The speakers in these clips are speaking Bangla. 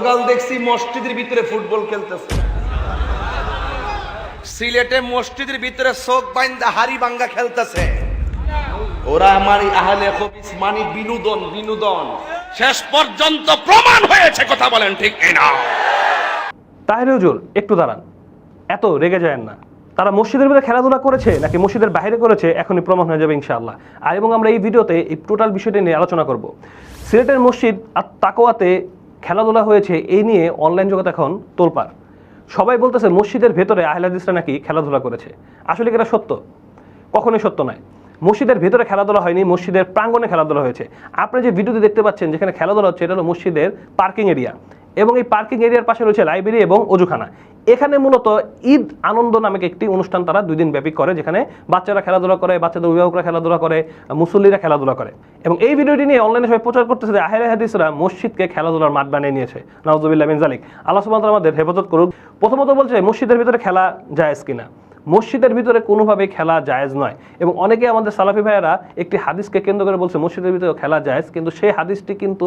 গতকাল দেখছি মসজিদের ভিতরে ফুটবল খেলতেছে। সিলেটে মসজিদের ভিতরে চোখ বাইন্দা হাড়ি ভাঙ্গা খেলতেছে। ওরা আমার আহলে মানে বিনোদন বিনোদন। শেষ পর্যন্ত প্রমাণ হয়েছে, কথা বলেন ঠিক না তাহের হুজুর, একটু দাঁড়ান। এত রেগে যায় না। তারা মসজিদের ভিতরে খেলাধুলা করেছে নাকি মসজিদের বাইরে করেছে, এখনই প্রমাণ হয়ে যাবে ইনশাআল্লাহ। আর এবং আমরা এই ভিডিওতে এই টোটাল বিষয়টি নিয়ে আলোচনা করব। সিলেটের মসজিদ আর তাকোয়াতে খেলাধুলা হয়েছে, এই নিয়ে অনলাইন জগৎ এখন তোলপাড়। সবাই বলতেছে, মসজিদের ভেতরে আহলাদিসরা নাকি খেলাধুলা করেছে। আসলে কি এটা সত্য? কখনোই সত্য নয়। মসজিদের ভেতরে খেলাধুলা হয়নি, মসজিদের প্রাঙ্গণে খেলাধুলা হয়েছে। আপনি যে ভিডিওতে দেখতে পাচ্ছেন, যেখানে খেলাধুলা হচ্ছে, এটা হলো মসজিদের পার্কিং এরিয়া এবং এই পার্কিং এরিয়ার পাশে রয়েছে লাইব্রেরি এবং অজুখানা। এখানে মূলত ঈদ আনন্দ নামক একটি অনুষ্ঠান তারা দুই দিন ব্যাপী করে, যেখানে বাচ্চারা খেলাধুলা করে, বাচ্চাদের অভিভাবকরা খেলাধুলা করে, মুসল্লিরা খেলাধুলা করে। এবং এই ভিডিওটি নিয়ে অনলাইনে সবাই প্রচার করতেছে যে আহের হাদিসরা মসজিদকে খেলাধুলার মাঠ বানিয়ে নিয়েছে। নওয়াজুবিল্লাহ বিন জালিক আল্লাহ সুবাহ আমাদের হেফাজত করুক। প্রথমত বলছে, মসজিদের ভিতরে খেলা যায় কিনা? মসজিদের ভিতরে কোনোভাবে খেলা জায়েজ নয়। এবং অনেকে আমাদের সালাফি ভাইয়েরা একটি হাদিসকে কেন্দ্র করে বলছে, মসজিদের ভিতরে খেলা জায়েজ, কিন্তু সেই হাদিসটি কিন্তু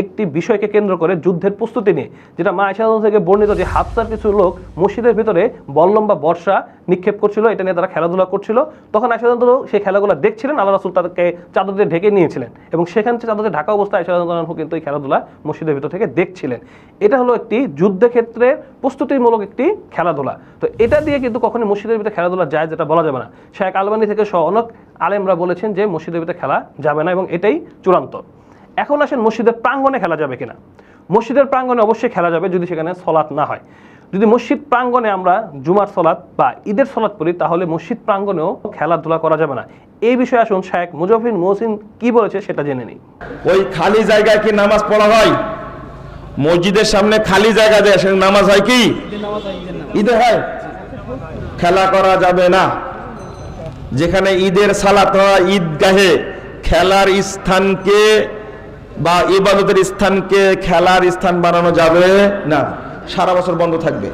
একটি বিষয়কে কেন্দ্র করে যুদ্ধের প্রস্তুতি নিয়ে, যেটা মা আয়সা থেকে বর্ণিত যে হাফসার কিছু লোক মসজিদের ভিতরে বল্লম বা বর্ষা নিক্ষেপ করছিল, এটা নিয়ে তারা খেলাধুলা করছিল। তখন আয়সা সেই খেলাগুলো দেখছিলেন, আল্লাহ রাসুল তাদেরকে চাদর দিয়ে ঢেকে নিয়েছিলেন এবং সেখান থেকে চাদর ঢাকা অবস্থায় আয়সা কিন্তু এই খেলাধুলা মসজিদের ভিতর থেকে দেখছিলেন। এটা হলো একটি যুদ্ধক্ষেত্রে প্রস্তুতিমূলক একটি খেলাধুলা। তো এটা দিয়ে কিন্তু কখনোই মসজিদের ভিতরে খেলাধুলা যায় যেটা বলা যাবে না। শেখ আলবানি থেকে সহ অনেক আলেমরা বলেছেন যে মসজিদের ভিতরে খেলা যাবে না এবং এটাই চূড়ান্ত। এখন আসেন মসজিদের প্রাঙ্গণে খেলা যাবে কিনা। মসজিদের প্রাঙ্গণে অবশ্যই খেলা যাবে যদি সেখানে সলাৎ না হয়। যদি মসজিদ প্রাঙ্গণে আমরা জুমার সলাৎ বা ঈদের সলাৎ করি তাহলে মসজিদ প্রাঙ্গণেও খেলাধুলা করা যাবে না। এই বিষয়ে আসুন শেখ মুজাফির মহসিন কি বলেছে সেটা জেনে নিই। ওই খালি জায়গায় কি নামাজ পড়া হয়? মসজিদের সামনে খালি জায়গা দেয়, সেখানে নামাজ হয় কি? ঈদে হয়। খেলা করা যাবে না। যেখানে ঈদের সালাত ঈদগাহে খেলার স্থানকে বা ইবাদতের স্থানকে খেলার স্থান বানানো যাবে না। সারা বছর বন্ধ থাকবে।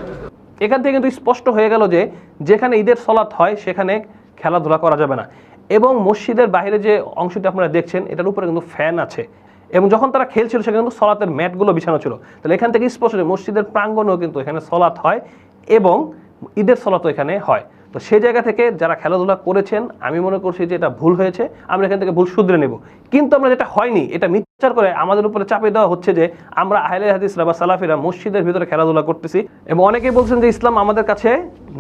এখান থেকে কিন্তু স্পষ্ট হয়ে গেল যে, যেখানে ঈদের সলাৎ হয়, সেখানে খেলাধুলা করা যাবে না। এবং মসজিদের বাইরে যে অংশটি আপনারা দেখছেন, এটার উপরে কিন্তু ফ্যান আছে। এবং যখন তারা খেলছিল, সেখানে কিন্তু সলাতের ম্যাটগুলো বিছানো ছিল। তাহলে এখান থেকে স্পষ্ট মসজিদের প্রাঙ্গণেও কিন্তু এখানে সলাৎ হয় এবং ঈদের সলাত এখানে হয়। তো সেই জায়গা থেকে যারা খেলাধুলা করেছেন, আমি মনে করছি যে এটা ভুল হয়েছে, আমরা এখান থেকে ভুল শুধরে নেব। কিন্তু আমরা যেটা হয়নি, এটা মিথ্যাচার করে আমাদের উপরে চাপে দেওয়া হচ্ছে যে আমরা আহলে হাদিসরা বা সালাফিরা মসজিদের ভিতরে খেলাধুলা করতেছি। এবং অনেকেই বলছেন যে ইসলাম আমাদের কাছে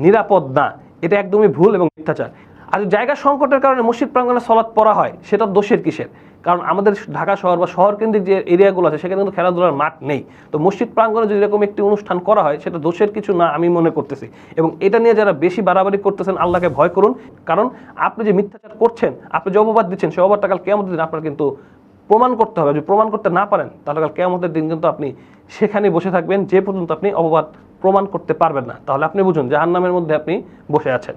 নিরাপদ না, এটা একদমই ভুল এবং মিথ্যাচার। আর জায়গা সংকটের কারণে মসজিদ প্রাঙ্গণে সলাৎ পড়া হয়, সেটা দোষের কিসের? কারণ আমাদের ঢাকা শহর বা শহর কেন্দ্রিক যে এরিয়াগুলো আছে, সেখানে কিন্তু খেলাধুলার মাঠ নেই। তো মসজিদ প্রাঙ্গণে যদি এরকম একটি অনুষ্ঠান করা হয়, সেটা দোষের কিছু না আমি মনে করতেছি। এবং এটা নিয়ে যারা বেশি বাড়াবাড়ি করতেছেন, আল্লাহকে ভয় করুন। কারণ আপনি যে মিথ্যাচার করছেন, আপনি যে অপবাদ দিচ্ছেন, সে অবাদটা কাল কেমন দিন আপনার কিন্তু প্রমাণ করতে হবে। যদি প্রমাণ করতে না পারেন, তাহলে কাল কেমতের দিন কিন্তু আপনি সেখানে বসে থাকবেন, যে পর্যন্ত আপনি অপবাদ প্রমাণ করতে পারবেন না। তাহলে আপনি বুঝুন যে জাহান্নামের মধ্যে আপনি বসে আছেন।